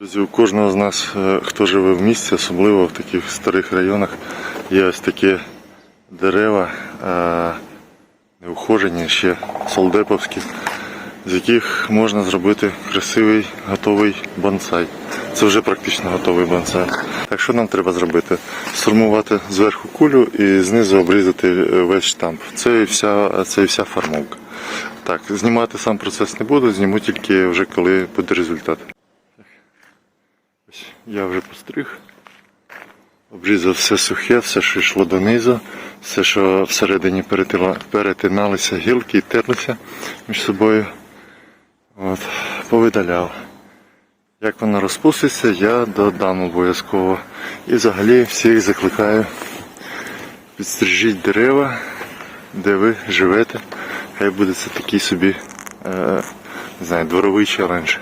Друзі, у кожного з нас, е, хто живе в місті, особливо в таких старих районах, є ось такі дерева, е, неухожені, ще солдеповські, з яких можна зробити красивий готовий бонсай. Це вже практично готовий бонсай. Так що нам треба зробити? Сформувати зверху кулю і знизу обрізати е, весь штамп. Це і вся, це і вся формовка. Так, знімати сам процес не буду, зніму тільки вже коли буде результат. Ось Я вже постриг. Обрізав все сухе, все, що йшло донизу, все, що всередині перетиналися гілки і терлися між собою. От, повидаляв. Як воно розпуститься, я додам обов'язково. І взагалі всіх закликаю підстрижіть дерева, де ви живете. Хай буде це такий собі, е, не знаю, дворовий челендж.